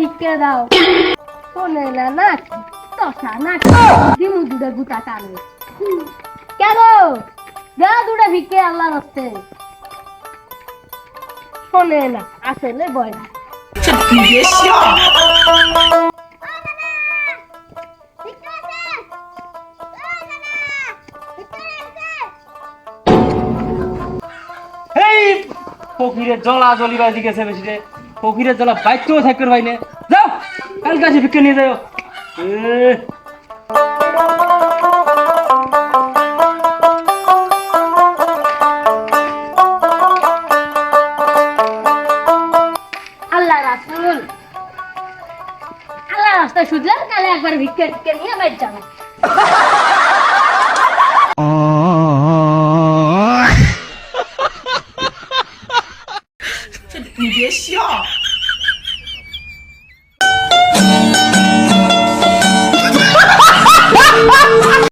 ভিক্ষে দাও। শোনে না না তসা না দিমু দুটা টানে। কেন? দুটা ভিক্ষে আল্লাহ শোনে না এই জলা জলি বাজি গেছে বেশি রে। ফকিরের জলা বাইতেও থাকতে ভাই না। যাও কাল কাছে ভিক্ষে নিয়ে যাও। আল্লাহ রাস্তায় শুধলেন কালে একবার ভিক্ষে টিক্ষে নিয়ে বাইর যাব। 你别笑